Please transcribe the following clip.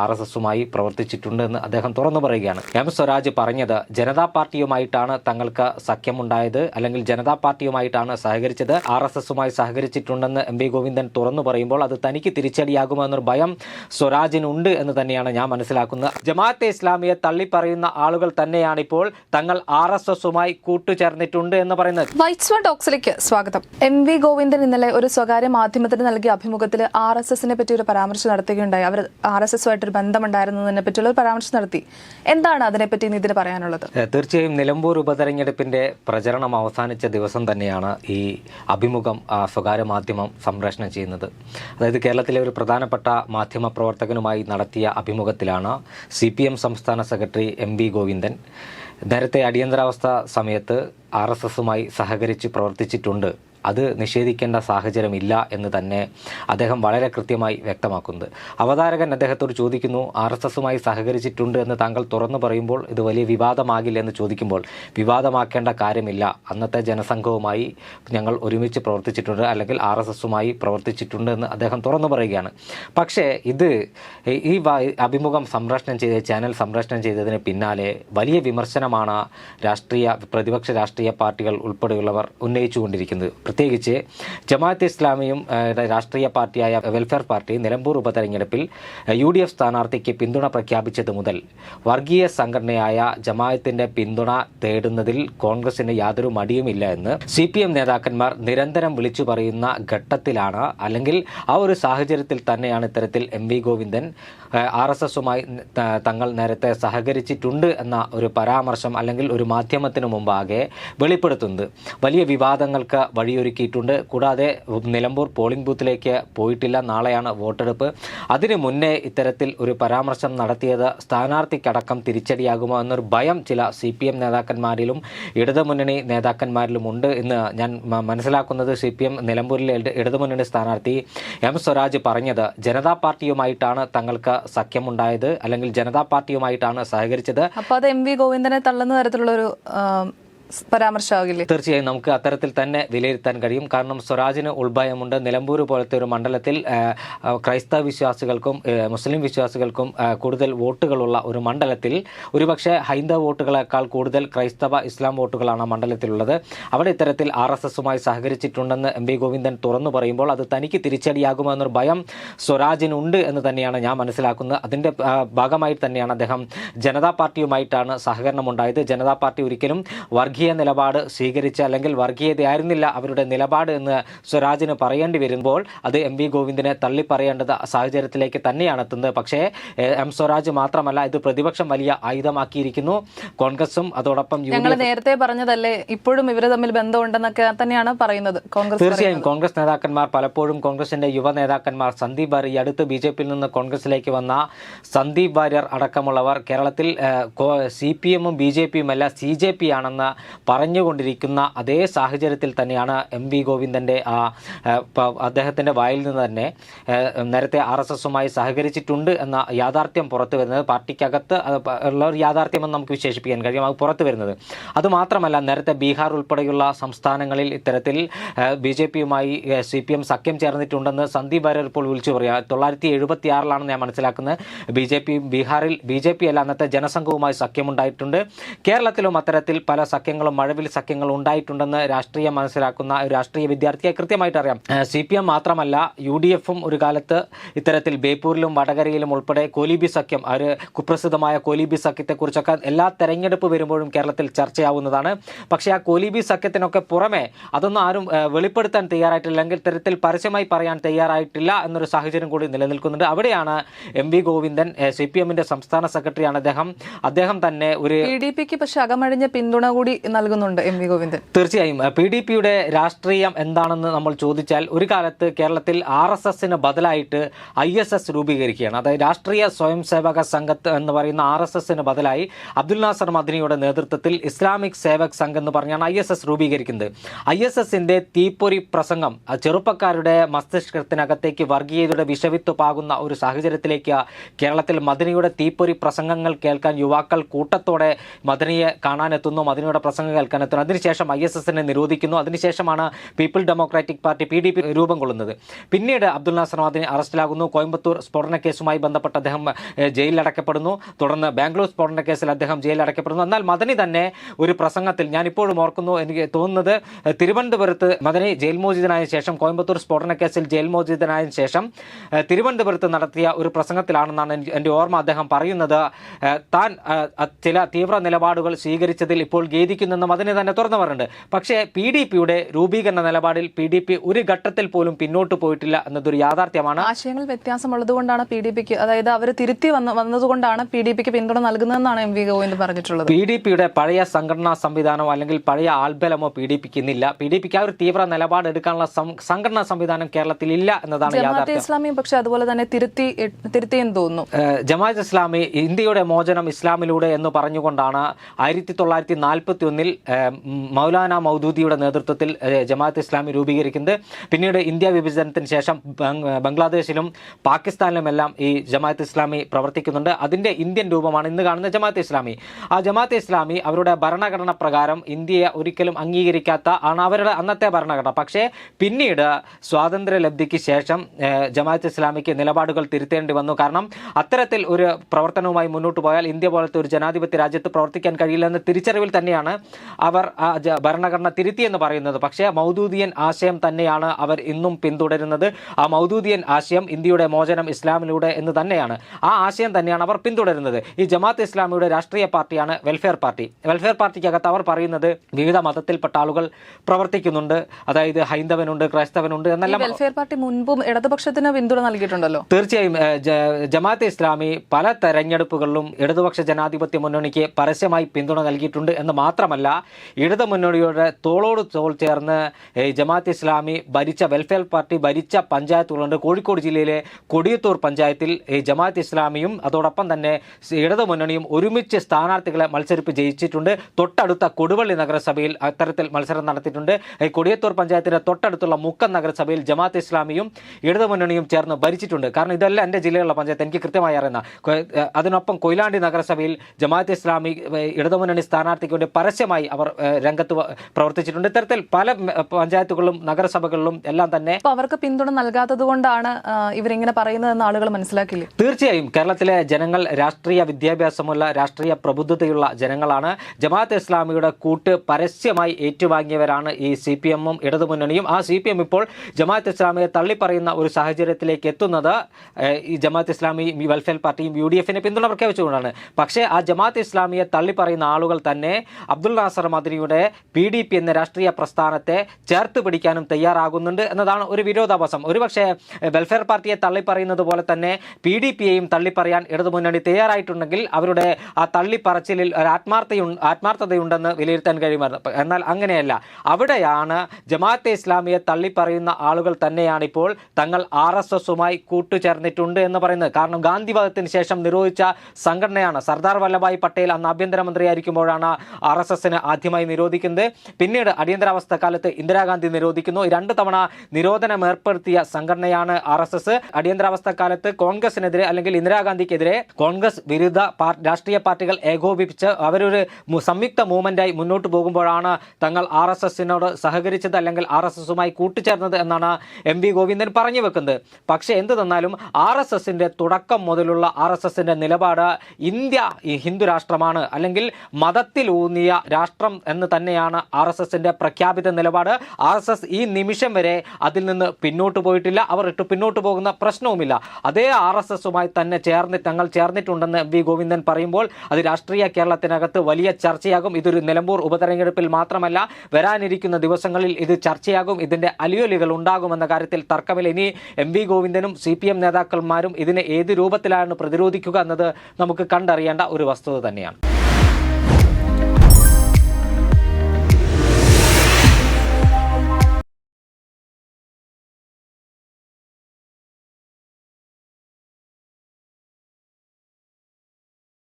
R S എസുമായി പ്രവർത്തിച്ചിട്ടുണ്ട് എന്ന് അദ്ദേഹം തുറന്നു പറയുകയാണ്. എം സ്വരാജ് പറഞ്ഞത് ജനതാ പാർട്ടിയുമായിട്ടാണ് തങ്ങൾക്ക് സഖ്യമുണ്ടായത് അല്ലെങ്കിൽ ജനതാ പാർട്ടിയുമായിട്ടാണ് സഹകരിച്ചത് ആർ എസ് എസുമായി സഹകരിച്ചിട്ടുണ്ടെന്ന് എം വി ഗോവിന്ദൻ തുറന്നു പറയുമ്പോൾ അത് തനിക്ക് തിരിച്ചടിയാകുമോ എന്നൊരു ഭയം സ്വരാജിനുണ്ട് എന്ന് തന്നെയാണ് ഞാൻ മനസ്സിലാക്കുന്നത്. ജമാഅത്തെ ഇസ്ലാമിയെ തള്ളിപ്പറയുന്ന ആളുകൾ തന്നെയാണ് ഇപ്പോൾ തങ്ങൾ ആർ എസ് എസുമായി കൂട്ടുചേർന്നിട്ടുണ്ട് എന്ന് പറയുന്നത്. ടോക്സിലേക്ക് സ്വാഗതം. എം വി ഗോവിന്ദൻ ഇന്നലെ ഒരു സ്വകാര്യ മാധ്യമത്തിന് നൽകിയ അഭിമുഖത്തിൽ ആർ എസ് എസിനെ പറ്റി ഒരു പരാമർശം നടത്തുകയുണ്ടായി. അവർ ആർ എസ് എസ് എസുമായിട്ടൊരു ബന്ധമുണ്ടായിരുന്നതിനെ പറ്റിയുള്ള പരാമർശം നടത്തി. എന്താണ് അതിനെപ്പറ്റി ഇതിന് പറയാനുള്ളത്? തീർച്ചയായും നിലമ്പൂർ ഉപതെരഞ്ഞെടുപ്പിന്റെ പ്രചരണം അവസാനിച്ച ദിവസം തന്നെയാണ് ഈ അഭിമുഖം സ്വകാര്യ മാധ്യമം സംപ്രേഷണം ചെയ്യുന്നത്. അതായത് കേരളത്തിലെ ഒരു പ്രധാനപ്പെട്ട മാധ്യമ പ്രവർത്തകനുമായി നടത്തിയ അഭിമുഖത്തിലാണ് സി സംസ്ഥാന സെക്രട്ടറി എം ഗോവിന്ദൻ നേരത്തെ അടിയന്തരാവസ്ഥ സമയത്ത് ആർ എസ് എസുമായി സഹകരിച്ച് പ്രവർത്തിച്ചിട്ടുണ്ട്. അത് നിഷേധിക്കേണ്ട സാഹചര്യമില്ല എന്ന് തന്നെ അദ്ദേഹം വളരെ കൃത്യമായി വ്യക്തമാക്കുന്നത്. അവതാരകൻ അദ്ദേഹത്തോട് ചോദിക്കുന്നു ആർ എസ് എസുമായി സഹകരിച്ചിട്ടുണ്ട് എന്ന് താങ്കൾ തുറന്നു പറയുമ്പോൾ ഇത് വലിയ വിവാദമാകില്ല എന്ന് ചോദിക്കുമ്പോൾ വിവാദമാക്കേണ്ട കാര്യമില്ല. അന്നത്തെ ജനസംഘവുമായി ഞങ്ങൾ ഒരുമിച്ച് പ്രവർത്തിച്ചിട്ടുണ്ട് അല്ലെങ്കിൽ ആർ എസ് എസുമായി പ്രവർത്തിച്ചിട്ടുണ്ട് എന്ന് അദ്ദേഹം തുറന്നു പറയുകയാണ്. പക്ഷേ ഇത് ഈ അഭിമുഖം സംപ്രേഷണം ചെയ്ത ചാനൽ സംപ്രേഷണം ചെയ്തതിന് പിന്നാലെ വലിയ വിമർശനമാണ് രാഷ്ട്രീയ പ്രതിപക്ഷ രാഷ്ട്രീയ പാർട്ടികൾ ഉൾപ്പെടെയുള്ളവർ ഉന്നയിച്ചുകൊണ്ടിരിക്കുന്നത്. പ്രത്യേകിച്ച് ജമാഅത്ത് ഇസ്ലാമിയും രാഷ്ട്രീയ പാർട്ടിയായ വെൽഫെയർ പാർട്ടി നിലമ്പൂർ ഉപതെരഞ്ഞെടുപ്പിൽ യു ഡി എഫ് സ്ഥാനാർത്ഥിക്ക് പിന്തുണ പ്രഖ്യാപിച്ചത് മുതൽ വർഗീയ സംഘടനയായ ജമാഅത്തിന്റെ പിന്തുണ തേടുന്നതിൽ കോൺഗ്രസിന് യാതൊരു മടിയുമില്ല എന്ന് സി പി എം നേതാക്കന്മാർ നിരന്തരം വിളിച്ചു പറയുന്ന ഘട്ടത്തിലാണ്. അല്ലെങ്കിൽ ആ ഒരു സാഹചര്യത്തിൽ തന്നെയാണ് ഇത്തരത്തിൽ M V Govindan R S എസുമായി തങ്ങൾ നേരത്തെ സഹകരിച്ചിട്ടുണ്ട് എന്ന ഒരു പരാമർശം അല്ലെങ്കിൽ ഒരു മാധ്യമത്തിന് മുമ്പാകെ വെളിപ്പെടുത്തുന്നത്. വലിയ വിവാദങ്ങൾക്ക് വഴിയൊരുക്കിയിട്ടുണ്ട് കൂടാതെ നിലമ്പൂർ പോളിംഗ് ബൂത്തിലേക്ക് പോയിട്ടില്ല. നാളെയാണ് വോട്ടെടുപ്പ്. അതിനു മുന്നേ ഇത്തരത്തിൽ ഒരു പരാമർശം നടത്തിയത് സ്ഥാനാർത്ഥിക്കടക്കം തിരിച്ചടിയാകുമോ എന്നൊരു ഭയം ചില സി പി എം നേതാക്കന്മാരിലും ഇടതുമുന്നണി നേതാക്കന്മാരിലും ഉണ്ട് എന്ന് ഞാൻ മനസ്സിലാക്കുന്നത് സി പി എം നിലമ്പൂരിലെ ഇട- ഇടതുമുന്നണി സ്ഥാനാർത്ഥി എം സ്വരാജ് പറഞ്ഞത്. ജനതാ പാർട്ടിയുമായിട്ടാണ് തങ്ങൾക്ക് സഖ്യമുണ്ടായത് അല്ലെങ്കിൽ ജനതാ പാർട്ടിയുമായിട്ടാണ് സഹകരിച്ചത്. അപ്പോൾ അത് എം വി ഗോവിന്ദനെ തള്ളുന്ന തരത്തിലുള്ള ഒരു പരാമർശമാകില്ലേ? തീർച്ചയായും നമുക്ക് അത്തരത്തിൽ തന്നെ വിലയിരുത്താൻ കഴിയും. കാരണം സ്വരാജിന് ഉൾഭയമുണ്ട്. നിലമ്പൂർ പോലത്തെ ഒരു മണ്ഡലത്തിൽ ക്രൈസ്തവ വിശ്വാസികൾക്കും മുസ്ലിം വിശ്വാസികൾക്കും കൂടുതൽ വോട്ടുകളുള്ള ഒരു മണ്ഡലത്തിൽ ഒരുപക്ഷെ ഹൈന്ദവ വോട്ടുകളെക്കാൾ കൂടുതൽ ക്രൈസ്തവ ഇസ്ലാം വോട്ടുകളാണ് ആ മണ്ഡലത്തിലുള്ളത്. അവിടെ ഇത്തരത്തിൽ ആർ എസ് എസുമായി സഹകരിച്ചിട്ടുണ്ടെന്ന് എം ബി ഗോവിന്ദൻ തുറന്നു പറയുമ്പോൾ അത് തനിക്ക് തിരിച്ചടിയാകുമോ എന്നൊരു ഭയം സ്വരാജിനുണ്ട് എന്ന് തന്നെയാണ് ഞാൻ മനസ്സിലാക്കുന്നത്. അതിന്റെ ഭാഗമായി തന്നെയാണ് അദ്ദേഹം ജനതാ പാർട്ടിയുമായിട്ടാണ് സഹകരണമുണ്ടായത്. ജനതാ പാർട്ടി ഒരിക്കലും വർഗീയ നിലപാട് സ്വീകരിച്ച അല്ലെങ്കിൽ വർഗീയതയായിരുന്നില്ല അവരുടെ നിലപാട് എന്ന് സ്വരാജിന് പറയേണ്ടി വരുമ്പോൾ അത് എം വി ഗോവിന്ദിനെ തള്ളിപ്പറയേണ്ടത് സാഹചര്യത്തിലേക്ക് തന്നെയാണ് എത്തുന്നത്. പക്ഷേ എം സ്വരാജ് മാത്രമല്ല ഇത് പ്രതിപക്ഷം വലിയ ആയുധമാക്കിയിരിക്കുന്നു. കോൺഗ്രസും അതോടൊപ്പം ഞങ്ങൾ നേരത്തെ പറഞ്ഞതല്ലേ ഇപ്പോഴും ഇവർ തമ്മിൽ ബന്ധമുണ്ടെന്നൊക്കെ തന്നെയാണ് പറയുന്നത് കോൺഗ്രസ് തീർച്ചയായും കോൺഗ്രസ് നേതാക്കന്മാർ പലപ്പോഴും കോൺഗ്രസിന്റെ യുവ നേതാക്കന്മാർ സന്ദീപ് വാര്യർ ഈ അടുത്ത് ബി ജെ പിയിൽ നിന്ന് കോൺഗ്രസിലേക്ക് വന്ന സന്ദീപ് വാര്യർ അടക്കമുള്ളവർ കേരളത്തിൽ സി പി എമ്മും ബി ജെ പിയുമല്ല സി ജെ പി ആണെന്ന് പറഞ്ഞുകൊണ്ടിരിക്കുന്ന അതേ സാഹചര്യത്തിൽ തന്നെയാണ് എം വി ഗോവിന്ദന്റെ ആ അദ്ദേഹത്തിന്റെ വായിൽ നിന്ന് തന്നെ നേരത്തെ ആർ എസ് എസുമായി സഹകരിച്ചിട്ടുണ്ട് എന്ന യാഥാർത്ഥ്യം പുറത്തു വരുന്നത് പാർട്ടിക്കകത്ത് ഉള്ള ഒരു യാഥാർത്ഥ്യമെന്ന് നമുക്ക് വിശേഷിപ്പിക്കാൻ കഴിയും അത് പുറത്തു വരുന്നത്. അതുമാത്രമല്ല നേരത്തെ ബീഹാർ ഉൾപ്പെടെയുള്ള സംസ്ഥാനങ്ങളിൽ ഇത്തരത്തിൽ ബി ജെ പിയുമായി സി പി എം സഖ്യം ചേർന്നിട്ടുണ്ടെന്ന് സന്ദീപ് വാര്യർ ഇപ്പോൾ വിളിച്ചു പറയുക തൊള്ളായിരത്തി എഴുപത്തി ആറിലാണെന്ന് ഞാൻ മനസ്സിലാക്കുന്നത്. ബി ജെ പി ബീഹാറിൽ ബി ജെ പി അല്ല അന്നത്തെ ജനസംഘവുമായി സഖ്യമുണ്ടായിട്ടുണ്ട്. കേരളത്തിലും അത്തരത്തിൽ പല സഖ്യങ്ങളും മഴവിൽ സഖ്യങ്ങളും ഉണ്ടായിട്ടുണ്ടെന്ന് രാഷ്ട്രീയം മനസ്സിലാക്കുന്ന ഒരു രാഷ്ട്രീയ വിദ്യാർത്ഥിയെ കൃത്യമായിട്ട് അറിയാം. സി പി എം മാത്രമല്ല യു ഡി എഫും ഒരു കാലത്ത് ഇത്തരത്തിൽ ബേപ്പൂരിലും വടകരയിലും ഉൾപ്പെടെ കോലിബി സഖ്യം ഒരു കുപ്രസിദ്ധമായ കോലിബി സഖ്യത്തെക്കുറിച്ചൊക്കെ എല്ലാ തെരഞ്ഞെടുപ്പ് വരുമ്പോഴും കേരളത്തിൽ ചർച്ചയാവുന്നതാണ്. പക്ഷേ ആ കോലിബി സഖ്യത്തിനൊക്കെ പുറമെ അതൊന്നും ആരും വെളിപ്പെടുത്താൻ തയ്യാറായിട്ടില്ല. അല്ലെങ്കിൽ ഇത്തരത്തിൽ പരസ്യമായി പറയാൻ തയ്യാറായിട്ടില്ല എന്നൊരു സാഹചര്യം കൂടി നിലനിൽക്കുന്നുണ്ട്. അവിടെയാണ് M V Govindan C P എമ്മിന്റെ സംസ്ഥാന സെക്രട്ടറിയാണ് അദ്ദേഹം. അദ്ദേഹം തന്നെ ഒരു പി ഡി പിക്ക് പക്ഷെ അകമഴിഞ്ഞ പിന്തുണ കൂടി നൽകുന്നുണ്ട് എം വി ഗോവിന്ദൻ. തീർച്ചയായും. പി ഡി പിയുടെ രാഷ്ട്രീയം എന്താണെന്ന് നമ്മൾ ചോദിച്ചാൽ ഒരു കാലത്ത് കേരളത്തിൽ ആർ എസ് എസിന് ബദലായിട്ട് ഐ എസ് എസ് രൂപീകരിക്കുകയാണ്. അതായത് രാഷ്ട്രീയ സ്വയം സേവക സംഘത്ത് എന്ന് പറയുന്ന ആർ എസ് എസിന് ബദലായി അബ്ദുൽ നാസർ മദിനിയുടെ നേതൃത്വത്തിൽ ഇസ്ലാമിക് സേവക് സംഘം എന്ന് പറഞ്ഞാണ് ഐ എസ് എസ് രൂപീകരിക്കുന്നത്. ഐ എസ് എസിന്റെ തീപ്പൊരി പ്രസംഗം ചെറുപ്പക്കാരുടെ മസ്തിഷ്കത്തിനകത്തേക്ക് വർഗീയതയുടെ വിഷവിത്ത് പാകുന്ന ഒരു സാഹചര്യത്തിലേക്ക് കേരളത്തിൽ മദിനിയുടെ തീപ്പൊരി പ്രസംഗങ്ങൾ കേൾക്കാൻ യുവാക്കൾ കൂട്ടത്തോടെ മദിനിയെ കാണാനെത്തുന്നു. മദിനിയുടെ പ്രസംഗം പ്രസംഗം കേൾക്കാൻ എത്തുന്നു അതിനുശേഷം ഐ എസ് എസിനെ നിരോധിക്കുന്നു. അതിനുശേഷമാണ് people democratic party P D P രൂപം കൊള്ളുന്നത്. പിന്നീട് അബ്ദുൽ നാസർ മാദിനെ അറസ്റ്റിലാകുന്നു. കോയമ്പത്തൂർ സ്ഫോടന കേസുമായി ബന്ധപ്പെട്ട് അദ്ദേഹം ജയിലിലടക്കപ്പെടുന്നു തുടർന്ന് ബാംഗ്ലൂർ സ്ഫോടന കേസിൽ അദ്ദേഹം ജയിലിലടക്കപ്പെടുന്നു എന്നാൽ മദനി തന്നെ ഒരു പ്രസംഗത്തിൽ ഞാനിപ്പോഴും ഓർക്കുന്നു. എനിക്ക് തോന്നുന്നത് തിരുവനന്തപുരത്ത് മദനി ജയിൽ മോചിതനായ ശേഷം കോയമ്പത്തൂർ സ്ഫോടന കേസിൽ ജയിൽ മോചിതനായ ശേഷം തിരുവനന്തപുരത്ത് നടത്തിയ ഒരു പ്രസംഗത്തിലാണെന്നാണ് എന്റെ ഓർമ്മ അദ്ദേഹം പറയുന്നത്. താൻ ചില തീവ്ര നിലപാടുകൾ സ്വീകരിച്ചതിൽ ഇപ്പോൾ ഖേദിക്കുന്നെന്നും അതിനെ തന്നെ തുറന്നു പറഞ്ഞിട്ടുണ്ട്. പക്ഷേ പി ഡി പിയുടെ രൂപീകരണ നിലപാടിൽ പി ഡി പി ഒരു ഘട്ടത്തിൽ പോലും പിന്നോട്ട് പോയിട്ടില്ല എന്നതൊരു യാഥാർത്ഥ്യമാണ്. ആശയങ്ങൾ വ്യത്യാസമുള്ളത് കൊണ്ടാണ് പി ഡി പിക്ക് അതായത് അവർ തിരുത്തി വന്ന വന്നതുകൊണ്ടാണ് പി ഡി പിക്ക് പിന്തുണ നൽകുന്നതെന്നാണ് എം വി ഗോവിന്ദ് പറഞ്ഞിട്ടുള്ളത്. പി ഡി പിയുടെ പഴയ സംഘടനാ സംവിധാനമോ അല്ലെങ്കിൽ പഴയ ആൾബലമോ പി ഡി പിക്ക് ഇന്നില്ല. പി ഡി പിക്ക് ആ ഒരു തീവ്ര നിലപാട് എടുക്കാനുള്ള സംഘടനാ സംവിധാനം കേരളത്തിൽ ഇല്ല എന്നതാണ് യാഥാർത്ഥ്യം. ഇസ്ലാമിയും പക്ഷെ അതുപോലെ തന്നെ തിരുത്തി തിരുത്തിയെന്ന് തോന്നുന്നു. ജമാഅത്ത് ഇസ്ലാമി ഇന്ത്യയുടെ മോചനം ഇസ്ലാമിലൂടെ എന്ന് പറഞ്ഞുകൊണ്ടാണ് ആയിരത്തി തൊള്ളായിരത്തി നാൽപ്പത്തി ഒന്നിൽ മൗലാന മൗദൂദിയുടെ നേതൃത്വത്തിൽ ജമാഅത്ത് ഇസ്ലാമി രൂപീകരിക്കുന്നത് പിന്നീട് ഇന്ത്യ വിഭജനത്തിന് ശേഷം ബംഗ്- ബംഗ്ലാദേശിലും പാകിസ്ഥാനിലുമെല്ലാം ഈ ജമാഅത്ത് ഇസ്ലാമി പ്രവർത്തിക്കുന്നുണ്ട്. അതിന്റെ ഇന്ത്യൻ രൂപമാണ് ഇന്ന് കാണുന്ന ജമാഅത്ത് ഇസ്ലാമി. ആ ജമാഅത്ത് ഇസ്ലാമി അവരുടെ ഭരണഘടന പ്രകാരം ഇന്ത്യയെ ഒരിക്കലും അംഗീകരിക്കാത്ത ആണ് അവരുടെ അന്നത്തെ ഭരണഘടന. പക്ഷേ പിന്നീട് സ്വാതന്ത്ര്യ ലബ്ധിക്ക് ശേഷം ജമാഅത്ത് ഇസ്ലാമിക്ക് നിലപാടുകൾ തിരുത്തേണ്ടി വന്നു. കാരണം അത്തരത്തിൽ ഒരു പ്രവർത്തനവുമായി മുന്നോട്ട് പോയാൽ ഇന്ത്യ പോലത്തെ ഒരു ജനാധിപത്യ രാജ്യത്ത് പ്രവർത്തിക്കാൻ കഴിയില്ലെന്ന തിരിച്ചറിവിൽ തന്നെയാണ് അവർ ഭരണഘടന തിരുത്തിയെന്ന് പറയുന്നത്. പക്ഷേ മൗദൂദിയൻ ആശയം തന്നെയാണ് അവർ ഇന്നും പിന്തുടരുന്നത്. ആ മൗദൂദിയൻ ആശയം ഇന്ത്യയുടെ മോചനം ഇസ്ലാമിലൂടെ എന്ന് തന്നെയാണ്. ആ ആശയം തന്നെയാണ് അവർ പിന്തുടരുന്നത്. ഈ ജമാഅത്ത് ഇസ്ലാമിയുടെ രാഷ്ട്രീയ പാർട്ടിയാണ് വെൽഫെയർ പാർട്ടി. വെൽഫെയർ പാർട്ടിക്കകത്ത് അവർ പറയുന്നത് വിവിധ മതത്തിൽപ്പെട്ട ആളുകൾ പ്രവർത്തിക്കുന്നുണ്ട്. അതായത് ഹൈന്ദവനുണ്ട് ക്രൈസ്തവനുണ്ട് എന്നെല്ലാം വെൽഫെയർ പാർട്ടി മുൻപും ഇടതുപക്ഷത്തിന് പിന്തുണ നൽകിയിട്ടുണ്ടല്ലോ? തീർച്ചയായും ജമാഅത്ത് ഇസ്ലാമി പല തെരഞ്ഞെടുപ്പുകളിലും ഇടതുപക്ഷ ജനാധിപത്യ മുന്നണിക്ക് പരസ്യമായി പിന്തുണ നൽകിയിട്ടുണ്ട് എന്ന് മാത്രമല്ല ഇടത് മുന്നണിയുടെ തോളോട് തോൾ ചേർന്ന് ജമാഅത്ത് ഇസ്ലാമി ഭരിച്ച വെൽഫെയർ പാർട്ടി ഭരിച്ച പഞ്ചായത്തുകളുണ്ട്. കോഴിക്കോട് ജില്ലയിലെ കൊടിയത്തൂർ പഞ്ചായത്തിൽ ജമാഅത്ത് ഇസ്ലാമിയും അതോടൊപ്പം തന്നെ ഇടത് മുന്നണിയും ഒരുമിച്ച് സ്ഥാനാർത്ഥികളെ മത്സരിപ്പ് ജയിച്ചിട്ടുണ്ട്. തൊട്ടടുത്ത കൊടുവള്ളി നഗരസഭയിൽ അത്തരത്തിൽ മത്സരം നടത്തിയിട്ടുണ്ട്. കൊടിയത്തൂർ പഞ്ചായത്തിന്റെ തൊട്ടടുത്തുള്ള മുക്കം നഗരസഭയിൽ ജമാഅത്ത് ഇസ്ലാമിയും ഇടത് മുന്നണിയും ചേർന്ന് ഭരിച്ചിട്ടുണ്ട്. കാരണം ഇതെല്ലാം എന്റെ ജില്ലയിലുള്ള പഞ്ചായത്ത് എനിക്ക് കൃത്യമായി അറിയുന്ന അതിനൊപ്പം കൊയിലാണ്ടി നഗരസഭയിൽ ജമാഅത്ത് ഇസ്ലാമി ഇടതുമുന്നണി ഇടതു മുന്നണി സ്ഥാനാർത്ഥിക്ക് വേണ്ടി പരസ്യമായി അവർ രംഗത്ത് പ്രവർത്തിച്ചിട്ടുണ്ട്. ഇത്തരത്തിൽ പല പഞ്ചായത്തുകളിലും നഗരസഭകളിലും എല്ലാം തന്നെ അവർക്ക് പിന്തുണ നൽകാത്തത് കൊണ്ടാണ് ഇവരിങ്ങനെ പറയുന്നതെന്ന് ആളുകൾ മനസ്സിലാക്കില്ലേ? തീർച്ചയായും കേരളത്തിലെ ജനങ്ങൾ രാഷ്ട്രീയ വിദ്യാഭ്യാസമുള്ള രാഷ്ട്രീയ പ്രബുദ്ധതയുള്ള ജനങ്ങളാണ്. ജമാഅത്ത് ഇസ്ലാമിയുടെ കൂട്ട് പരസ്യമായി ഏറ്റുവാങ്ങിയവരാണ് ഈ സി പി എമ്മും ഇടതുമുന്നണിയും. ആ സി പി എം ഇപ്പോൾ ജമാഅത്ത് ഇസ്ലാമിയെ തള്ളിപ്പറയുന്ന ഒരു സാഹചര്യത്തിലേക്ക് എത്തുന്നത് ഈ ജമാഅത്ത് ഇസ്ലാമി വെൽഫെയർ പാർട്ടിയും യു ഡി എഫിനെ പിന്തുണ പ്രഖ്യാപിച്ചുകൊണ്ടാണ്. പക്ഷേ ആ ജമാഅത്ത് ഇസ്ലാമിയെ തള്ളിപ്പറയുന്ന ആളുകൾ തന്നെ അബ്ദുൾ നാസർ മദനിയുടെ പി ഡി പി എന്ന രാഷ്ട്രീയ പ്രസ്ഥാനത്തെ ചേർത്ത് പിടിക്കാനും തയ്യാറാകുന്നുണ്ട് എന്നതാണ് ഒരു വിരോധാഭാസം. ഒരുപക്ഷെ വെൽഫെയർ പാർട്ടിയെ തള്ളിപ്പറയുന്നത് പോലെ തന്നെ പി ഡി പിയെയും തള്ളിപ്പറയാൻ ഇടതുമുന്നണി തയ്യാറായിട്ടുണ്ടെങ്കിൽ അവരുടെ ആ തള്ളിപ്പറച്ചിലിൽ ഒരു ആത്മാർത്ഥയു ആത്മാർത്ഥതയുണ്ടെന്ന് വിലയിരുത്താൻ കഴിയുമായിരുന്നു. എന്നാൽ അങ്ങനെയല്ല. അവിടെയാണ് ജമാഅത്തെ ഇസ്ലാമിയെ തള്ളിപ്പറയുന്ന ആളുകൾ തന്നെയാണിപ്പോൾ തങ്ങൾ ആർ എസ് എസുമായി കൂട്ടുചേർന്നിട്ടുണ്ട് എന്ന് പറയുന്നത്. കാരണം ഗാന്ധിവാദത്തിന് ശേഷം നിരോധിച്ച സംഘടനയാണ്. സർദാർ വല്ലഭായ് പട്ടേൽ അന്ന് ആഭ്യന്തരമന്ത്രിയായിരിക്കുമ്പോഴാണ് ആർ എസ് എസിന് ആദ്യമായി നിരോധിക്കുന്നത്. പിന്നീട് അടിയന്തരാവസ്ഥ കാലത്ത് ഇന്ദിരാഗാന്ധി നിരോധിക്കുന്നു. രണ്ട് തവണ നിരോധനം ഏർപ്പെടുത്തിയ സംഘടനയാണ് ആർ എസ് എസ്. അടിയന്തരാവസ്ഥ കാലത്ത് കോൺഗ്രസിനെതിരെ അല്ലെങ്കിൽ ഇന്ദിരാഗാന്ധിക്കെതിരെ കോൺഗ്രസ് വിരുദ്ധ രാഷ്ട്രീയ പാർട്ടികൾ ഏകോപിപ്പിച്ച് അവരൊരു സംയുക്ത മൂവ്മെന്റായി മുന്നോട്ട് പോകുമ്പോഴാണ് തങ്ങൾ ആർ എസ് എസിനോട് സഹകരിച്ചത് അല്ലെങ്കിൽ ആർ എസ് എസുമായി കൂട്ടിച്ചേർന്നത് എന്നാണ് എം വി ഗോവിന്ദൻ പറഞ്ഞു വെക്കുന്നത്. പക്ഷേ എന്ത് തന്നാലും ആർ എസ് എസിന്റെ തുടക്കം മുതലുള്ള ആർ എസ് എസിന്റെ നിലപാട് ഇന്ത്യ ഹിന്ദു രാഷ്ട്രമാണ്. അല്ലെങ്കിൽ മതത്തിലൂന്നിയ രാഷ്ട്രം എന്ന് തന്നെയാണ് ആർ എസ് എസിന്റെ പ്രഖ്യാപിത നിലപാട്. ആർ എസ് എസ് ഈ നിമിഷം വരെ അതിൽ നിന്ന് പിന്നോട്ട് പോയിട്ടില്ല. അവർ ഇട്ട് പിന്നോട്ട് പോകുന്ന പ്രശ്നവുമില്ല. അതേ ആർ എസ് എസുമായി തന്നെ ചേർന്ന് തങ്ങൾ ചേർന്നിട്ടുണ്ടെന്ന് വി ഗോവിന്ദൻ പറയുമ്പോൾ അത് രാഷ്ട്രീയ കേരളത്തിനകത്ത് വലിയ ചർച്ചയാകും. ഇതൊരു നിലമ്പൂർ ഉപതെരഞ്ഞെടുപ്പിൽ മാത്രമല്ല വരാനിരിക്കുന്ന ദിവസങ്ങളിൽ ഇത് ചർച്ചയാകും. ഇതിന്റെ അലിയൊലികൾ ഉണ്ടാകുമെന്ന കാര്യത്തിൽ തർക്കമില്ല. ഇനി എം വി ഗോവിന്ദനും സി പി എം നേതാക്കന്മാരും ഇതിനെ ഏത് രൂപത്തിലാണ് പ്രതിരോധിക്കുക എന്നത് നമുക്ക് കണ്ടറിയേണ്ട ഒരു വസ്തുത തന്നെയാണ്.